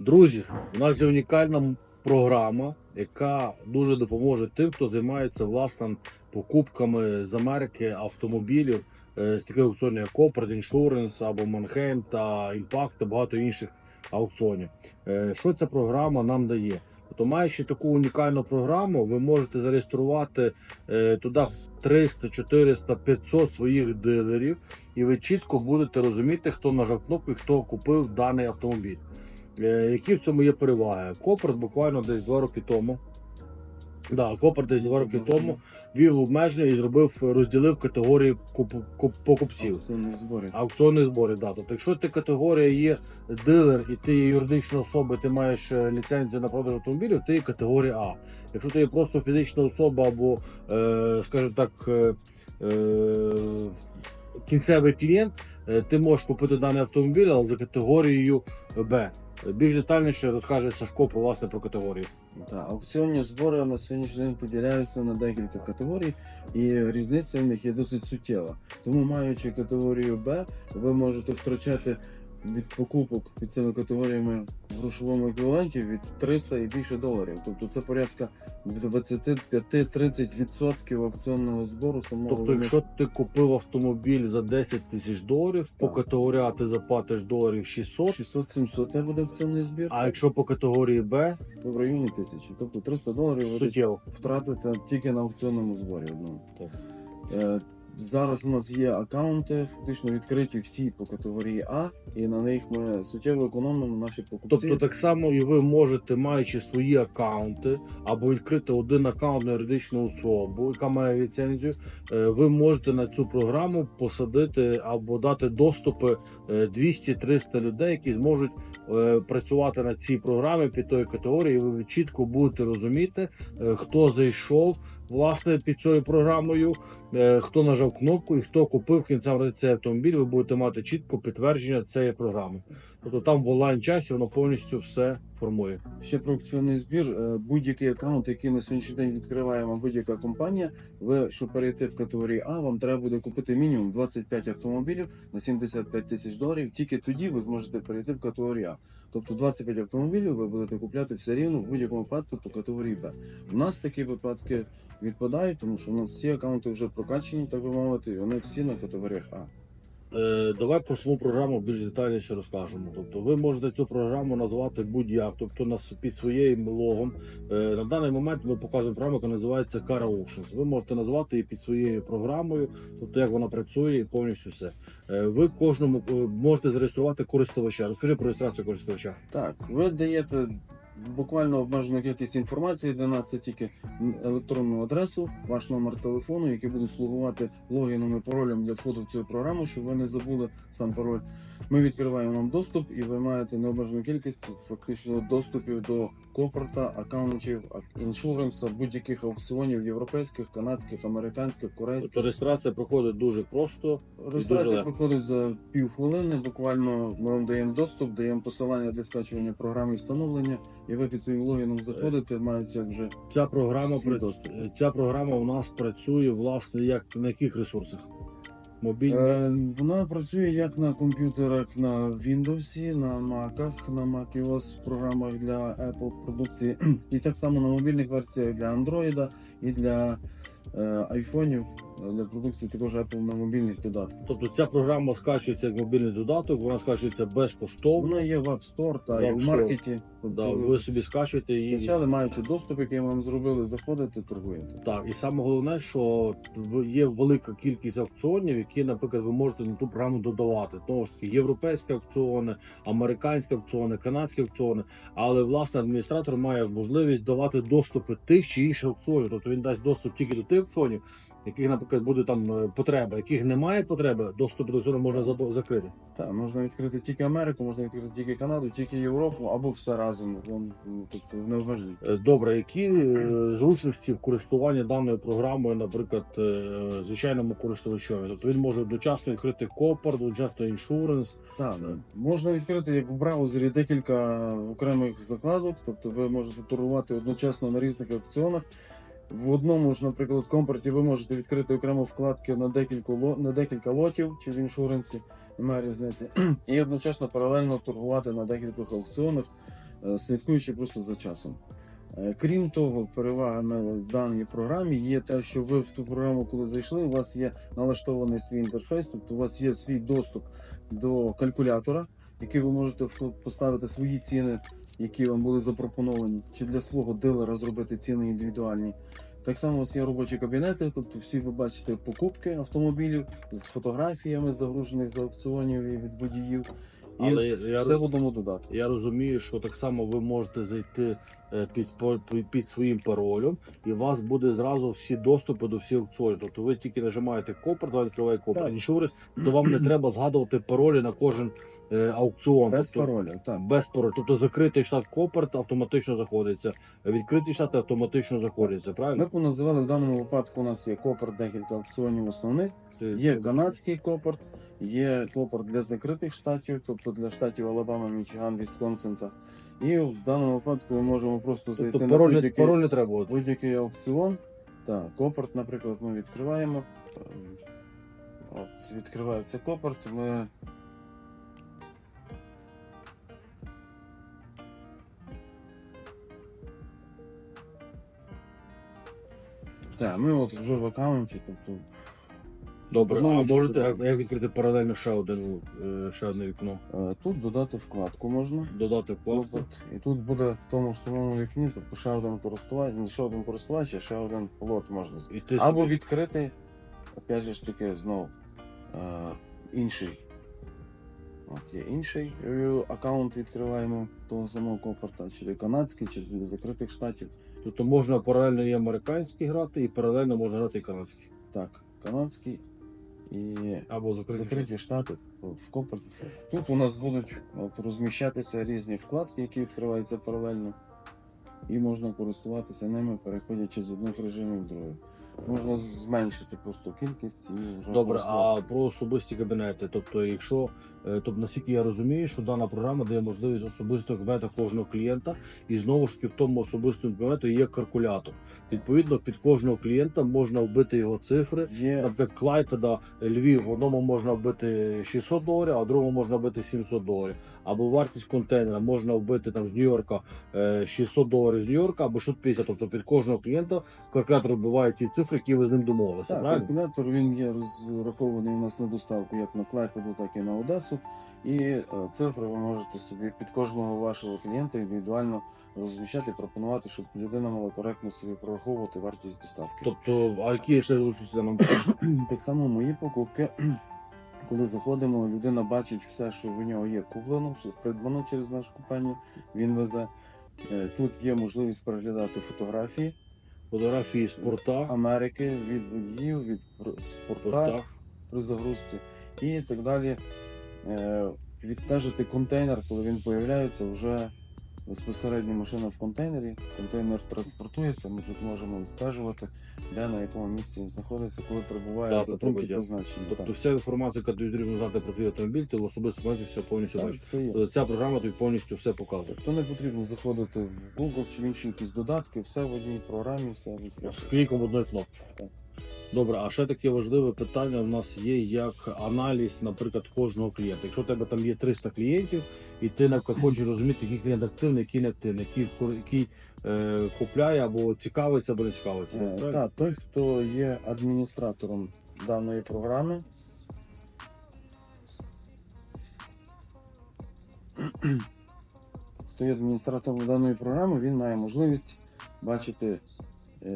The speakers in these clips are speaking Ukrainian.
Друзі, у нас є унікальна програма, яка дуже допоможе тим, хто займається власним покупками з Америки автомобілів е, з таких аукціонів, як Copart, Insurance або Manheim та Impact та багато інших аукціонів. Е, Що ця програма нам дає? Тобто, маючи таку унікальну програму, ви можете зареєструвати е, туди 300, 400, 500 своїх дилерів, і ви чітко будете розуміти, хто нажав кнопку і хто купив даний автомобіль. Е, Які в цьому є переваги? Копорт буквально десь два роки тому. Да, Копорт десь два роки тому ввів обмеження і зробив, розділив категорії куп- куп- покупців. Аукціонні збори. Аукціонні збори, да. Тобто, якщо ти категорія є дилер і ти є юридична особа, ти маєш е, ліцензію на продаж автомобілів, ти є категорія А. Якщо ти є просто фізична особа або, е, скажімо так, е, е, кінцевий клієнт, ти можеш купити даний автомобіль, але за категорією Б. Більш детальніше розкаже Сашко про власне про категорії. Так, аукціонні збори на сьогоднішній день поділяються на декілька категорій, і різниця в них є досить суттєва. Тому, маючи категорію Б, ви можете втрачати від покупок під цими категоріями в грошовому еквіваленті від 300 і більше доларів. Тобто це порядка 25-30% аукціонного збору самого. Тобто, якщо ти купив автомобіль за 10 тисяч доларів, по категорії А ти заплатиш доларів 600, 600-700 не буде аукціонний збір, а якщо по категорії Б, то в районі тисячі. Тобто 300 доларів ви суттєво. втратите тільки на аукціонному зборі одному. Так. Е, Зараз у нас є аккаунти, фактично відкриті всі по категорії А, і на них ми суттєво економимо наші покупці. Тобто так само і ви можете, маючи свої аккаунти, або відкрити один аккаунт на юридичну особу, яка має ліцензію, е, ви можете на цю програму посадити або дати доступи е, 200-300 людей, які зможуть е, працювати на цій програмі під тої категорії. І ви чітко будете розуміти, е, хто зайшов власне під цією програмою, е, хто нажав кнопку і хто купив кінцем цей автомобіль. Ви будете мати чітко підтвердження цієї програми. Тобто там в онлайн часі воно повністю все формує. Ще про аукціонний збір. Е, Будь-який аккаунт, який на сьогоднішній день відкриває вам будь-яка компанія, ви щоб перейти в категорію А, вам треба буде купити мінімум 25 автомобілів на 75 тисяч доларів. Тільки тоді ви зможете перейти в категорію А. Тобто 25 автомобілів ви будете купляти все рівно в будь-якому випадку по категорії Б. У нас такі випадки відпадають, тому що у нас всі аккаунти вже прокачені, так би мовити, і вони всі на категоріях А. Е, давай про саму програму більш детальніше розкажемо. Тобто, ви можете цю програму назвати будь-як, тобто нас під своїм логом. Е, на даний момент ми показуємо програму, яка називається Car Auctions. Ви можете назвати її під своєю програмою, тобто як вона працює і повністю все. Е, ви кожному можете зареєструвати користувача. Розкажи про реєстрацію користувача. Так, ви даєте буквально обмежену кількість інформації для нас. Це тільки електронну адресу, ваш номер телефону, який буде слугувати логіном і паролем для входу в цю програму, щоб ви не забули сам пароль. Ми відкриваємо вам доступ, і ви маєте необмежену кількість фактично доступів до копорта, аккаунтів, ак- іншуренса, будь-яких аукціонів європейських, канадських, американських, корейських. Тобто реєстрація проходить дуже просто. Реєстрація Дуже. проходить за півхвилини. Буквально ми вам даємо доступ, даємо посилання для скачування програми і встановлення, і ви під своїм логіном заходите, маєте вже Ця програма Всі прац- доступи. ця програма у нас працює власне як на яких ресурсах? Мобільні. Е, вона працює як на комп'ютерах на Windows, на Mac, на macOS програмах для Apple продукції, і так само на мобільних версіях для Android і для е, айфонів, е, для продукції також Apple на мобільних додатках. Тобто ця програма скачується як мобільний додаток, вона скачується безкоштовно. Вона є в App Store та і в маркеті. Да, Тобто ви собі скачуєте її. Спочатку, маючи доступ, який вам зробили, заходите, торгуєте. Так, і саме головне, що є велика кількість аукціонів, які, наприклад, ви можете на ту програму додавати. Тому ж таки, європейські аукціони, американські аукціони, канадські аукціони. Але власне адміністратор має можливість давати доступи тих чи інших аукціонів. Тобто він дасть доступ тільки до тих аукціонів, яких, наприклад, буде там е, потреба, яких немає потреби, доступ до аукціону можна закрити. Так, можна відкрити тільки Америку, можна відкрити тільки Канаду, тільки Європу або все разом. Вон, ну, Тобто не обмежені. Добре, які е, зручності в користуванні даною програмою, наприклад, е, звичайному користувачові? Тобто він може одночасно відкрити Copart, одночасно іншуренс. Так, можна відкрити як в браузері декілька окремих закладок, тобто ви можете торгувати одночасно на різних аукціонах. В одному ж, наприклад, в компорті ви можете відкрити окремо вкладки на декілька, на декілька лотів чи в іншуренсі, немає різниці, і одночасно паралельно торгувати на декількох аукціонах. е, слідкуючи просто за часом. Е, Крім того, перевагами в даній програмі є те, що ви в ту програму, коли зайшли, у вас є налаштований свій інтерфейс, тобто у вас є свій доступ до калькулятора, який ви можете поставити свої ціни, які вам були запропоновані, чи для свого дилера зробити ціни індивідуальні. Так само у вас є робочі кабінети, тобто всі ви бачите покупки автомобілів з фотографіями загружених з аукціонів і від водіїв. І Але я- я все роз- в одному додатку. Я розумію, що так само ви можете зайти е, під, під своїм паролем, і у вас буде зразу всі доступи до всіх аукціонів. Тобто ви тільки нажимаєте копер, вам відкриває копер Так. іншурис, то вам не треба згадувати паролі на кожен е, аукціон. Без тобто, пароля, так. Без паролю. Тобто закритий штат Коперт автоматично заходиться, відкритий штат автоматично заходиться, Ми правильно? поназивали в даному випадку. У нас є копорт, декілька аукціонів основних. Є канадський копорт, є копорт для закритих штатів, тобто для штатів Алабама, Мічиган, Вісконсин. та- І в даному випадку ми можемо просто зайти Тобто на пароль, будь-який, пароль не треба. От. будь-який аукціон. Так, копорт, наприклад, ми відкриваємо. От, відкривається копорт. Ми Так, ми от вже в аккаунті, тобто Добре, Ну, а можете тут? як- відкрити паралельно ще один е, ще одне вікно? е, тут додати вкладку можна. Додати вкладку. Лопат. І тут буде в тому ж самому вікні, тобто ще один користувач, не ще один користувач, а ще один лот можна. І ти Або собі- відкрити, опять же ж таки, знову е, інший. От є інший е, аккаунт відкриваємо того самого копорта, чи канадський, чи з закритих штатів. Тобто можна паралельно і американський грати, і паралельно можна грати і канадський. Так, канадський і Або закриті. закриті штати в копорт. Тут у нас будуть от, розміщатися різні вкладки, які відкриваються паралельно, і можна користуватися ними, переходячи з одних режимів в другий. Можна зменшити просто кількість і вже Добре, а про особисті кабінети. Тобто, якщо тобто, наскільки я розумію, що дана програма дає можливість особистого кабінету кожного клієнта, і знову ж таки в тому особистому кабінету є калькулятор. Відповідно, під кожного клієнта можна вбити його цифри. Є Наприклад, Клайпеда, Львів, в одному можна вбити 600 доларів, а в другому можна вбити 700 доларів. Або вартість контейнера можна вбити там з Нью-Йорка е, 600 доларів з Нью-Йорка, або 650. Тобто під кожного клієнта калькулятор вбиває ті цифри, які ви з ним домовилися. так, правильно? калькулятор, він є розрахований у нас на доставку як на Клайпеду, так і на Одесу. І е, цифри ви можете собі під кожного вашого клієнта індивідуально розміщати, пропонувати, щоб людина мала коректно собі прораховувати вартість доставки. Тобто, а які ще зручності нам Так само мої покупки. Коли заходимо, людина бачить все, що в нього є куплено, що придбано через нашу компанію. Він везе. Е, Тут є можливість переглядати фотографії фотографії з з Америки від водіїв, від порта порта. при загрузці і так далі. Е, Відстежити контейнер, коли він появляється, вже безпосередньо машина в контейнері. Контейнер транспортується. Ми тут можемо відстежувати, де на якому місці він знаходиться, коли прибуває до пункту призначення. Тобто Так. вся інформація, яка тобі потрібно знати про твій автомобіль, ти в особистому все повністю Так, бачиш. це є. Тобто Ця програма тобі повністю все показує. То не потрібно заходити в Google чи в інші якісь додатки, все в одній програмі, все З відстежується. кліком одної кнопки. Так. Добре, а ще таке важливе питання в нас є як аналіз, наприклад, кожного клієнта. Якщо у тебе там є 300 клієнтів, і ти наприклад, хочеш розуміти, який клієнт активний, який не активний, який, який е, купляє або цікавиться, або не цікавиться. Е, правильно? Так, той, хто є адміністратором даної програми. Хто є адміністратором даної програми, він має можливість бачити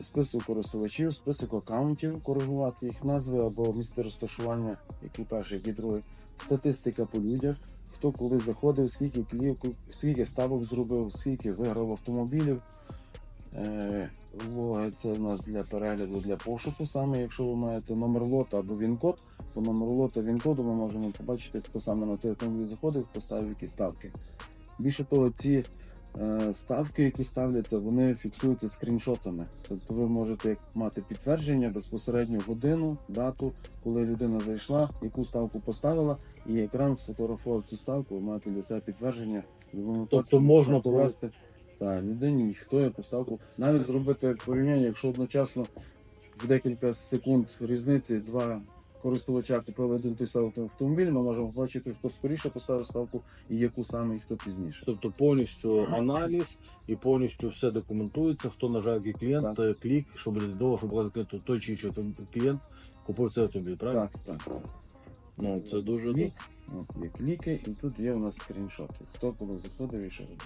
список користувачів, список аккаунтів, коригувати їх назви або місце розташування, який перший, який другий, статистика по людях, хто коли заходив, скільки клів, скільки ставок зробив, скільки виграв автомобілів. Е, це у нас для перегляду для пошуку. Саме якщо ви маєте номер лота або він-код, по номеру лота він-коду ми можемо побачити, хто саме на той автомобіль заходив, хто ставив які ставки. Більше того, ці е, ставки, які ставляться, вони фіксуються скріншотами. Тобто ви можете мати підтвердження безпосередньо годину, дату, коли людина зайшла, яку ставку поставила, і екран сфотографував цю ставку, ви маєте для себе підтвердження. Тобто можна довести та, людині, хто яку ставку. Навіть зробити порівняння, якщо одночасно в декілька секунд різниці два користувача купили один той самий автомобіль, ми можемо бачити, хто скоріше поставив ставку і яку саме, і хто пізніше. Тобто повністю аналіз і повністю все документується. Хто нажав який клієнт, Так. е, клік, щоб для того, щоб клієнт, той чи інший клієнт купив цей автомобіль, правильно? Так, так. Ну це дуже Клік, от є кліки, і тут є у нас скріншоти. Хто коли заходив і що робив.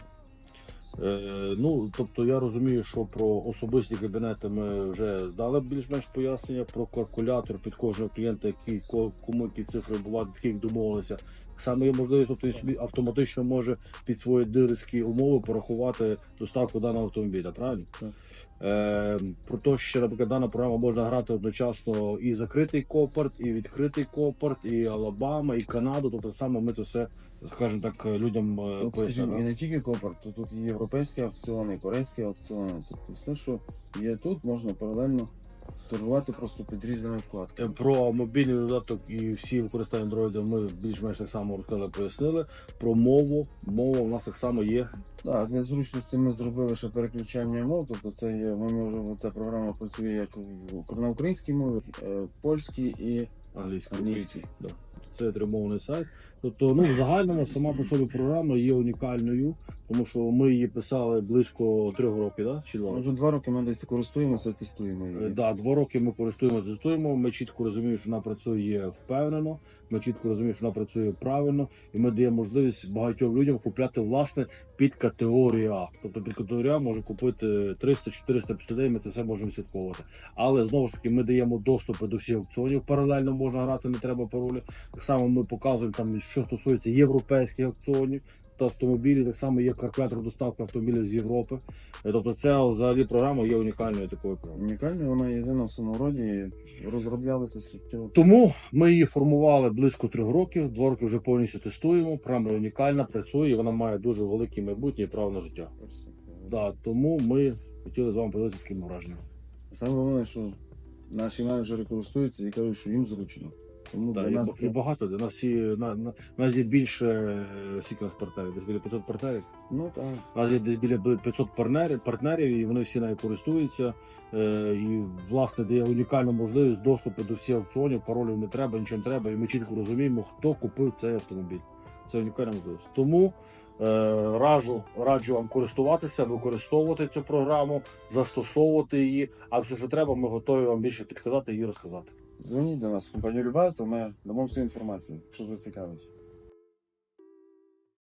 Е, ну, тобто я розумію, що про особисті кабінети ми вже дали більш-менш пояснення про калькулятор під кожного клієнта, які кому які цифри була, яких домовилися. Само є можливість, тобто він собі автоматично може під свої дилерські умови порахувати доставку даного автомобіля, правильно? Так. Е, про те, що наприклад, дана програма можна грати одночасно і закритий копорт, і відкритий копорт, і Алабама, і Канаду. Тобто саме ми це все, скажімо так, людям е, Тут, і не тільки Копар, то тут і європейські аукціони, і корейські аукціони. Тобто все, що є тут, можна паралельно торгувати просто під різними Е, вкладками. Про мобільний додаток і всі використання Android ми більш-менш так само розказали, пояснили. Про мову. Мова у нас так само є. Так, для зручності ми зробили ще переключання мов, тобто це є, ми можемо, ця програма працює як в- на українській мові, е, польській і Англійський. Англійський. Да. Це тримований сайт. Тобто, ну, в загальному сама по собі програма є унікальною, тому що ми її писали близько трьох років, да? чи два? вже два роки ми десь користуємося, тестуємо Е, її. Да, два роки ми користуємося, тестуємо. Ми чітко розуміємо, що вона працює впевнено. Ми чітко розуміємо, що вона працює правильно, і ми даємо можливість багатьом людям купляти власне під категорію А. Тобто під категорію А може купити 300, 400 людей. Ми це все можемо слідковувати. Але знову ж таки, ми даємо доступи до всіх аукціонів. Паралельно можна грати, не треба паролі. Так само ми показуємо там, що стосується європейських аукціонів та автомобілів. Так само є калькулятор доставки автомобілів з Європи. Е, Тобто, ця взагалі програма є унікальною такою програмою. Унікальна, вона єдина в своєму роді, і розроблялася суттєво. Тому ми її формували близько трьох років. Два роки вже повністю тестуємо. Програма унікальна, працює, і вона має дуже велике майбутнє і право на життя. Да, тому ми хотіли з вами поділитися таким враженням. Саме головне, що наші менеджери користуються і кажуть, що їм зручно. Тому Да, для нас це багато. Для нас всі на, на, нас є більше е, скільки у нас партнерів, десь біля 500 партнерів. ну так. У нас є десь біля 500 партнерів, партнерів, і вони всі нею користуються. Е, і власне дає унікальну можливість доступу до всіх аукціонів, паролів не треба, нічого не треба. І ми чітко розуміємо, хто купив цей автомобіль. Це унікальна можливість. Тому е, раджу, раджу вам користуватися, використовувати цю програму, застосовувати її. А все, що треба, ми готові вам більше підказати і розказати. Дзвоніть до нас компанію Любе, то ми дамо всю інформацію, якщо зацікавить.